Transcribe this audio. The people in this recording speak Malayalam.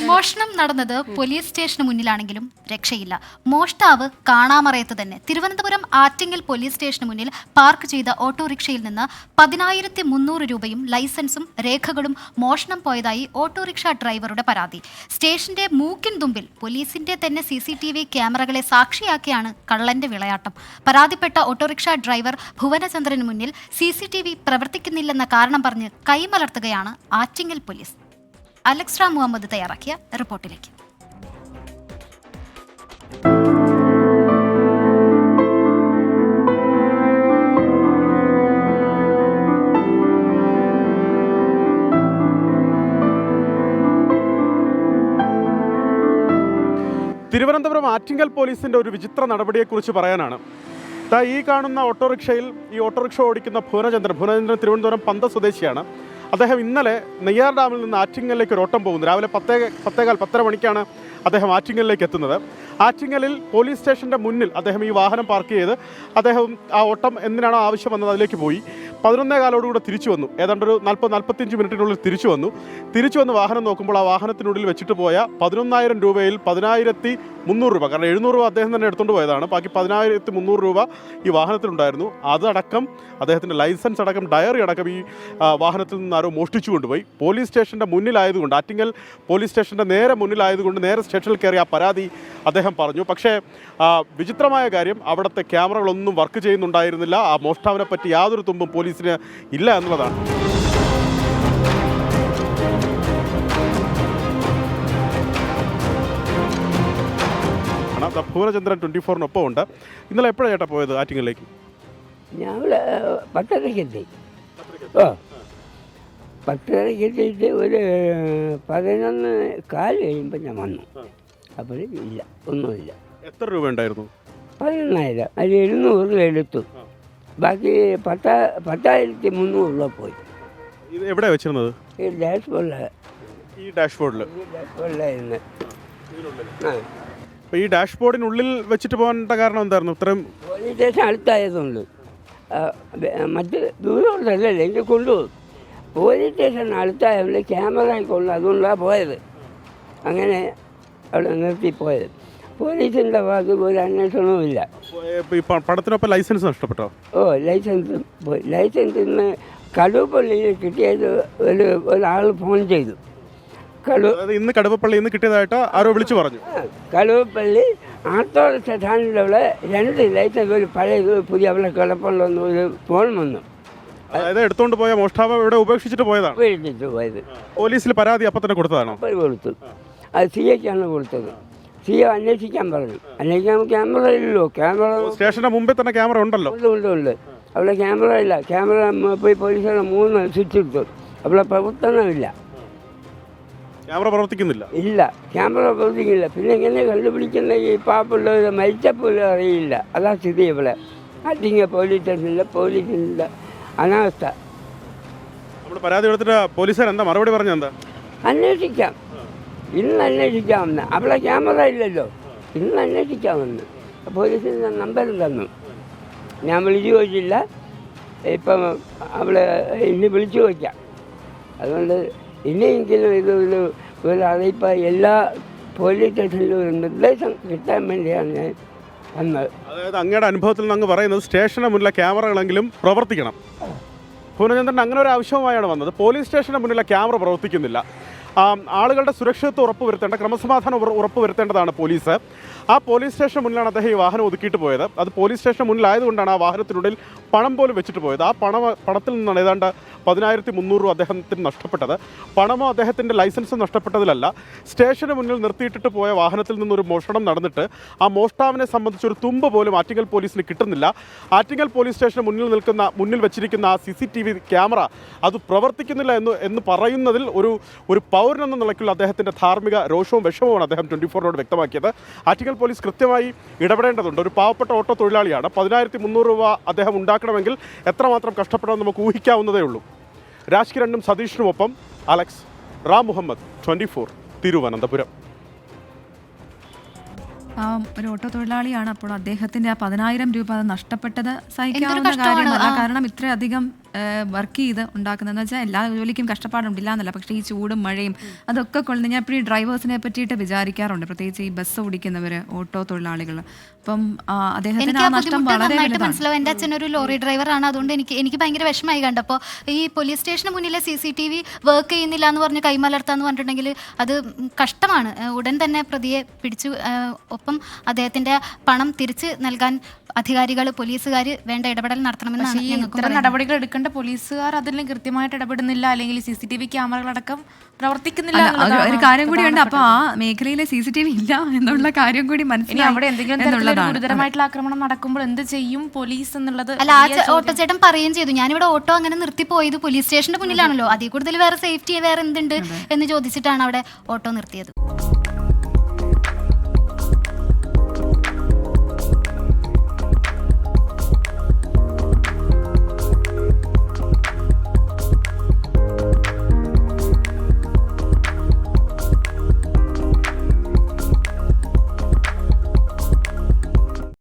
മോഷണം നടന്നത് പോലീസ് സ്റ്റേഷന് മുന്നിലാണെങ്കിലും രക്ഷയില്ല. മോഷ്ടാവ് കാണാമറയത്ത് തന്നെ. തിരുവനന്തപുരം ആറ്റിങ്ങൽ പോലീസ് സ്റ്റേഷന് മുന്നിൽ പാർക്ക് ചെയ്ത ഓട്ടോറിക്ഷയിൽ നിന്ന് പതിനായിരത്തി മുന്നൂറ് രൂപയും ലൈസൻസും രേഖകളും മോഷണം പോയതായി ഓട്ടോറിക്ഷ ഡ്രൈവറുടെ പരാതി. സ്റ്റേഷന്റെ മൂക്കിൻ തുമ്പിൽ പോലീസിന്റെ തന്നെ സി സി ടി വി ക്യാമറകളെ സാക്ഷിയാക്കിയാണ് കള്ളന്റെ വിളയാട്ടം. പരാതിപ്പെട്ട ഓട്ടോറിക്ഷ ഡ്രൈവർ ഭുവനചന്ദ്രന് മുന്നിൽ സി സി ടി വി പ്രവർത്തിക്കുന്നില്ലെന്ന കാരണം പറഞ്ഞ് കൈമലർത്തുകയാണ് ആറ്റിങ്ങൽ പോലീസ്. അലക്സ് റാം മുഹമ്മദ് തയ്യാറാക്കിയ റിപ്പോർട്ടിലേക്ക്. തിരുവനന്തപുരം ആറ്റിങ്കൽ പോലീസിന്റെ ഒരു വിചിത്ര നടപടിയെക്കുറിച്ച് പറയാനാണ്. ഈ കാണുന്ന ഓട്ടോറിക്ഷയിൽ ഈ ഓട്ടോറിക്ഷ ഓടിക്കുന്ന ഭുവനചന്ദ്രൻ. ഭുവനചന്ദ്രൻ തിരുവനന്തപുരം പന്ത സ്വദേശിയാണ്. അദ്ദേഹം ഇന്നലെ നെയ്യാർ ഡാമിൽ നിന്ന് ആറ്റിങ്ങലിലേക്ക് ഒരു ഓട്ടം പോകുന്നു. രാവിലെ പത്തേ പത്തേകാൽ പത്തര മണിക്കാണ് അദ്ദേഹം ആറ്റിങ്ങലിലേക്ക് എത്തുന്നത്. ആറ്റിങ്ങലിൽ പോലീസ് സ്റ്റേഷന്റെ മുന്നിൽ അദ്ദേഹം ഈ വാഹനം പാർക്ക് ചെയ്ത് അദ്ദേഹം ആ ഓട്ടം എന്തിനാണോ ആവശ്യം വന്നത് അതിലേക്ക് പോയി. പതിനൊന്നേ കാലോടുകൂടെ തിരിച്ചു വന്നു. ഏതാണ്ട് ഒരു നാൽപ്പത് നാൽപ്പത്തിയഞ്ച് മിനിറ്റിനുള്ളിൽ തിരിച്ചു വന്നു. തിരിച്ചു വന്ന് വാഹനം നോക്കുമ്പോൾ ആ വാഹനത്തിനുള്ളിൽ വെച്ചിട്ട് പോയ പതിനൊന്നായിരം രൂപയിൽ പതിനായിരത്തി മുന്നൂറ് രൂപ. കാരണം എഴുന്നൂറ് രൂപ അദ്ദേഹം തന്നെ എടുത്തുകൊണ്ട് പോയതാണ്. ബാക്കി പതിനായിരത്തി മുന്നൂറ് രൂപ ഈ വാഹനത്തിലുണ്ടായിരുന്നു. അതടക്കം അദ്ദേഹത്തിന്റെ ലൈസൻസ് അടക്കം ഡയറി അടക്കം ഈ വാഹനത്തിൽ നിന്ന് ആരോ മോഷ്ടിച്ചു കൊണ്ടുപോയി. പോലീസ് സ്റ്റേഷന്റെ മുന്നിലായതുകൊണ്ട് ആറ്റിങ്ങൽ പോലീസ് സ്റ്റേഷന്റെ നേരെ മുന്നിലായതുകൊണ്ട് നേരെ സ്റ്റേഷനിൽ കയറി ആ പരാതി അദ്ദേഹം പറഞ്ഞു. പക്ഷേ വിചിത്രമായ കാര്യം അവിടുത്തെ ക്യാമറകളൊന്നും വർക്ക് ചെയ്യുന്നുണ്ടായിരുന്നില്ല. ആ മോഷ്ടാവിനെ പറ്റി യാതൊരു തുമ്പും പോലീസിന് ഇല്ല എന്നുള്ളതാണ്. ഭുവനചന്ദ്രൻ ട്വന്റി ഫോറിനൊപ്പം ഉണ്ട്. ഇന്നലെ എപ്പോഴാണ് ചേട്ടാ പോയത് ആറ്റിങ്ങലിലേക്ക്? ഞാൻ എത്തി ഓ പത്തരയ്ക്ക് എത്തിയിട്ട് ഒരു പതിനൊന്ന് കാൽ കഴിയുമ്പോൾ ഞാൻ വന്നു. അപ്പോൾ ഇല്ല ഒന്നുമില്ല. എത്ര രൂപ ഉണ്ടായിരുന്നു? പതിനൊന്നായിരം അതിൽ എഴുന്നൂറ് രൂപ എടുത്തു. ബാക്കി പത്ത പത്തായിരത്തി മുന്നൂറ് രൂപ പോയി. ഇത് എവിടെയാണ് വെച്ചിരുന്നത്? ഈ ഡാഷ്ബോർഡിൽ ഈ ഡാഷ്ബോർഡിൽ ഈ ഡാഷ്ബോർഡിലായിരുന്നു. ആ അപ്പോൾ ഈ ഡാഷ്ബോർഡിനുള്ളിൽ വെച്ചിട്ട് പോകേണ്ട കാരണം എന്തായിരുന്നു? ഇത്രയും പോലീസ് സ്റ്റേഷൻ അടുത്തായതുകൊണ്ട്. ആ, ബെ- മറ്റ് ദൂരമുണ്ടല്ലേ എനിക്ക് കൊണ്ടുപോകും. പോലീസ് സ്റ്റേഷൻ അടുത്തായതുകൊണ്ട് ക്യാമറ കൊണ്ട് അതുകൊണ്ടാണ് പോയത്. അങ്ങനെ അവിടെ നിർത്തി പോയത് പോലീസിന്റെ ഭാഗത്ത് ഒരു അന്വേഷണവും ഇല്ല ഇപ്പൊ ഈ പ- പടത്തിനൊപ്പം ലൈസൻസ് നഷ്ടപ്പെട്ടോ? ഓ ലൈസൻസ് പോയി. ലൈസൻസ് ഇന്ന് കടുവപ്പള്ളിയിൽ കിട്ടിയത് ഒരു ഒരാൾ ഫോൺ ചെയ്തു. കടു അതായത് ഇന്ന് കടുവപ്പള്ളി ഇന്ന് കിട്ടിയതായിട്ട് ആരോ വിളിച്ചു പറഞ്ഞു. കടുവപ്പള്ളി ആത്തോട് സ്റ്റാൻഡിലുള്ള രണ്ട് ലൈസൻസ് ഒരു പഴയ പുതിയ അവിടെ കിടപ്പുണ്ടെന്ന് ഒരു ഫോൺ വന്നു. അതായത് എടുത്തുകൊണ്ട് പോയ മോഷ്ടാവ് ഇവിടെ ഉപേക്ഷിച്ചിട്ട് പോയതാണ്. പേടിച്ചിട്ട് പോയത്. പോലീസിൽ പരാതി അപ്പം തന്നെ കൊടുത്തതാണോ? അപ്പോൾ കൊടുത്തു. അത് സി എക്കാണ് കൊടുത്തത്. സി ഒ അന്വേഷിക്കാൻ പറഞ്ഞു. അന്വേഷിക്കാൻ ക്യാമറ ഇല്ലല്ലോ. ക്യാമറ സ്റ്റേഷന്റെ മുമ്പേ തന്നെ ക്യാമറ ഉണ്ടല്ലോ. ഉണ്ട് ഉണ്ട് ഉണ്ട്. അവിടെ ക്യാമറ ഇല്ല. ക്യാമറ പോയി പോലീസുകാരെ മൂന്ന് സ്വിച്ച് ഇട്ടു. അവിടെ പ്രവർത്തനമില്ല ക്യാമറ പ്രവർത്തിക്കുന്നില്ല. ഇല്ല. ക്യാമറ പ്രവർത്തിക്കുന്നില്ല. പിന്നെ എങ്ങനെ കണ്ടുപിടിക്കുന്ന ഈ പാപ്പുള്ളവർ മരിച്ചപ്പോലും അറിയില്ല. അതാ സ്ഥിതി ഇവിടെ. അറ്റിങ്ങ പോലീസ് സ്റ്റേഷനില്ല പോലീസിനില്ല അനാവസ്ഥ നമ്മൾ പരാതി കൊടുത്തിട്ട് പോലീസുകാർ എന്താ മറുപടി പറഞ്ഞെന്താ അന്വേഷിക്കാം. ഇന്ന് അന്വേഷിക്കാമെന്ന് അവിടെ ക്യാമറ ഇല്ലല്ലോ. ഇന്ന് അന്വേഷിക്കാമെന്ന് പോലീസിന് നമ്പർ തന്നു. ഞാൻ വിളിച്ചു ചോദിച്ചില്ല. ഇപ്പം അവളെ ഇനി വിളിച്ചു ചോദിക്കാം. അതുകൊണ്ട് ഇനിയെങ്കിലും ഇത് ഒരു ഒരു അറിയിപ്പ് എല്ലാ പോലീസ് സ്റ്റേഷനിലും ഒരു നിർദ്ദേശം കിട്ടാൻ വേണ്ടിയാണ് ഞാൻ വന്നത്. അതായത് അങ്ങയുടെ അനുഭവത്തിൽ നിന്ന് അങ്ങ് പറയുന്നത് സ്റ്റേഷന് മുന്നിലെ ക്യാമറകളെങ്കിലും പ്രവർത്തിക്കണം. ഭുവനചന്ദ്രൻ അങ്ങനെ ഒരു ആവശ്യവുമായാണ് വന്നത്. പോലീസ് സ്റ്റേഷന് മുന്നിലെ ക്യാമറ പ്രവർത്തിക്കുന്നില്ല. ആളുകളുടെ സുരക്ഷിതത്വം ഉറപ്പുവരുത്തേണ്ട ക്രമസമാധാനം ഉറപ്പ് ഉറപ്പുവരുത്തേണ്ടതാണ് പോലീസ്. ആ പോലീസ് സ്റ്റേഷന് മുന്നിലാണ് അദ്ദേഹം ഈ വാഹനം ഒതുക്കിയിട്ട് പോയത്. അത് പോലീസ് സ്റ്റേഷന് മുന്നിലായതുകൊണ്ടാണ് ആ വാഹനത്തിനുള്ളിൽ പണം പോലും വെച്ചിട്ട് പോയത്. ആ പണം പണത്തിൽ നിന്നാണ് ഏതാണ്ട് പതിനായിരത്തി മുന്നൂറ് രൂപ അദ്ദേഹത്തിന് നഷ്ടപ്പെട്ടത്. പണമോ അദ്ദേഹത്തിന്റെ ലൈസൻസോ നഷ്ടപ്പെട്ടതിലല്ല. സ്റ്റേഷന് മുന്നിൽ നിർത്തിയിട്ടിട്ട് പോയ വാഹനത്തിൽ നിന്നൊരു മോഷണം നടന്നിട്ട് ആ മോഷ്ടാവിനെ സംബന്ധിച്ച് ഒരു തുമ്പ് പോലും ആറ്റിങ്ങൽ പോലീസിന് കിട്ടുന്നില്ല. ആറ്റിങ്ങൽ പോലീസ് സ്റ്റേഷന് മുന്നിൽ നിൽക്കുന്ന മുന്നിൽ വെച്ചിരിക്കുന്ന ആ C C T V camera അത് പ്രവർത്തിക്കുന്നില്ല എന്ന് എന്ന് പറയുന്നതിൽ ഒരു ഒരു പൗരൻ എന്ന നിലയ്ക്കുള്ള അദ്ദേഹത്തിന്റെ ധാർമ്മിക രോഷവും വിഷമവുമാണ് അദ്ദേഹം ട്വന്റി ഫോറിനോട് വ്യക്തമാക്കിയത്. ആറ്റിങ്ങൽ പോലീസ് കൃത്യമായി ഇടപെടേണ്ടതുണ്ട്. ഒരു പാവപ്പെട്ട ഓട്ടോ തൊഴിലാളിയാണ്. പതിനായിരത്തി മുന്നൂറ് രൂപ അദ്ദേഹം ഉണ്ടാക്കണമെങ്കിൽ എത്രമാത്രം കഷ്ടപ്പെടാമെന്ന് നമുക്ക് ഊഹിക്കാവുന്നതേ ഉള്ളൂ. രാജ്കിരണ്ണും സതീഷിനുമൊപ്പം Alex Ram Muhammad twenty four Thiruvananthapuram. ആ ഒരു ഓട്ടോ തൊഴിലാളിയാണ് അപ്പോൾ അദ്ദേഹത്തിന്റെ ആ പതിനായിരം രൂപ അത് നഷ്ടപ്പെട്ടത് സഹിക്കാവുന്ന കാര്യമാണ് കാര്യമല്ല. ആ. കാരണം ഇത്രയധികം വർക്ക് ചെയ്ത് ഉണ്ടാക്കുന്നതെന്ന് വെച്ചാൽ എല്ലാ ജോലിക്കും കഷ്ടപ്പാടുണ്ടില്ല എന്നല്ല. പക്ഷേ ഈ ചൂടും മഴയും അതൊക്കെ കൊള്ളുന്ന ഞാൻ എപ്പോഴും ഡ്രൈവേഴ്സിനെ പറ്റിയിട്ട് വിചാരിക്കാറുണ്ട്. പ്രത്യേകിച്ച് ഈ ബസ് ഓടിക്കുന്നവർ ഓട്ടോ തൊഴിലാളികൾ അപ്പം അദ്ദേഹത്തിന് ആ നഷ്ടം വളരെ മനസ്സിലാവും. എന്റെ അച്ഛൻ ഒരു ലോറി ഡ്രൈവറാണ് അതുകൊണ്ട് എനിക്ക് എനിക്ക് ഭയങ്കര വിഷമമായി കണ്ടപ്പോൾ ഈ പോലീസ് സ്റ്റേഷന് മുന്നിലെ C C T V work ചെയ്യുന്നില്ല എന്ന് പറഞ്ഞ് കൈമലർത്താന്ന് പറഞ്ഞിട്ടുണ്ടെങ്കിൽ അത് കഷ്ടമാണ്. ഉടൻ തന്നെ പ്രതിയെ പിടിച്ചു ഒപ്പം അദ്ദേഹത്തിന്റെ പണം തിരിച്ച് നൽകാൻ അധികാരികൾ പോലീസുകാർ വേണ്ട ഇടപെടൽ നടത്തണമെന്നാണ് നടപടികൾ എടുക്കേണ്ട പോലീസുകാർ അതിലും കൃത്യമായിട്ട് ഇടപെടുന്നില്ല. അല്ലെങ്കിൽ സി സി ടി വി ക്യാമറകളടക്കം പ്രവർത്തിക്കുന്നില്ല ഒരു- കാര്യം കൂടി ഉണ്ട്. അപ്പൊ ആ. മേഖലയിലെ സി സി ടി വി ഇല്ല എന്നുള്ള കാര്യം കൂടി മനസ്സിലായി അവിടെ എന്തെങ്കിലും. ഗുരുതരമായിട്ടുള്ള ആക്രമണം നടക്കുമ്പോൾ എന്ത് ചെയ്യും പോലീസ് എന്നുള്ളത് അല്ല ആ ഓട്ടോച്ചേട്ടൻ ഓട്ടോ ചേട്ടൻ പറയുകയും ചെയ്തു. ഞാനിവിടെ ഓട്ടോ അങ്ങനെ നിർത്തി പോയത് പോലീസ് സ്റ്റേഷന്റെ മുന്നിലാണല്ലോ. അതിൽ കൂടുതൽ വേറെ സേഫ്റ്റി വേറെ എന്തുണ്ട് എന്ന് ചോദിച്ചിട്ടാണ് അവിടെ ഓട്ടോ നിർത്തിയത്.